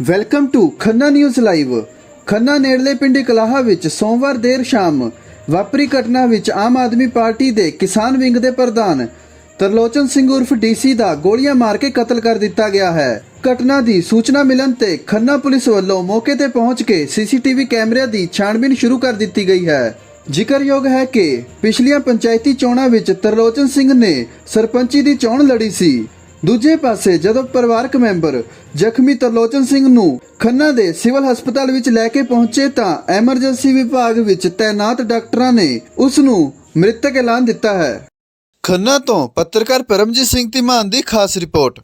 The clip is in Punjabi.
Welcome to Khanna news live Khanna ਨੇੜਲੇ ਪਿੰਡ ਕਲਾਹਾ ਵਿੱਚ ਸੋਮਵਾਰ ਦੇਰ ਸ਼ਾਮ ਵਾਪਰੀ ਘਟਨਾ ਵਿੱਚ ਆਮ ਆਦਮੀ ਪਾਰਟੀ ਦੇ ਕਿਸਾਨ ਵਿੰਗ ਦੇ ਪ੍ਰਧਾਨ ਤਰਲੋਚਨ ਸਿੰਘ ਉਰਫ ਡੀਸੀ ਦਾ ਗੋਲੀਆਂ ਮਾਰ ਕੇ ਕਤਲ ਕਰ ਦਿੱਤਾ ਗਿਆ ਹੈ। ਘਟਨਾ ਦੀ ਸੂਚਨਾ ਮਿਲਣ ਤੇ ਖੰਨਾ ਪੁਲਿਸ ਵੱਲੋਂ ਮੌਕੇ ਤੇ ਪਹੁੰਚ ਕੇ ਸੀਸੀਟੀਵੀ ਕੈਮਰਿਆਂ ਦੀ ਛਾਣਬੀਨ ਸ਼ੁਰੂ ਕਰ ਦਿੱਤੀ ਗਈ ਹੈ। ਜ਼ਿਕਰਯੋਗ ਹੈ ਕਿ ਪਿਛਲੀਆਂ ਪੰਚਾਇਤੀ ਚੋਣਾਂ ਵਿੱਚ ਤਰਲੋਚਨ ਸਿੰਘ ਨੇ ਸਰਪੰਚੀ ਦੀ ਚੋਣ ਲੜੀ ਸੀ। ਦੂਜੇ ਪਾਸੇ ਜਦੋਂ ਪਰਿਵਾਰਕ ਮੈਂਬਰ ਜ਼ਖਮੀ ਤਰਲੋਚਨ ਸਿੰਘ ਨੂੰ ਖੰਨਾ ਦੇ ਸਿਵਲ ਹਸਪਤਾਲ ਵਿੱਚ ਲੈ ਕੇ ਪਹੁੰਚੇ ਤਾਂ ਐਮਰਜੈਂਸੀ ਵਿਭਾਗ ਵਿੱਚ ਤਾਇਨਾਤ ਡਾਕਟਰਾਂ ਨੇ ਉਸ ਨੂੰ ਮ੍ਰਿਤਕ ਐਲਾਨ ਦਿੱਤਾ ਹੈ। ਖੰਨਾ ਤੋਂ ਪੱਤਰਕਾਰ ਪਰਮਜੀਤ ਸਿੰਘ ਧੀਮਾਨ ਦੀ ਖਾਸ ਰਿਪੋਰਟ।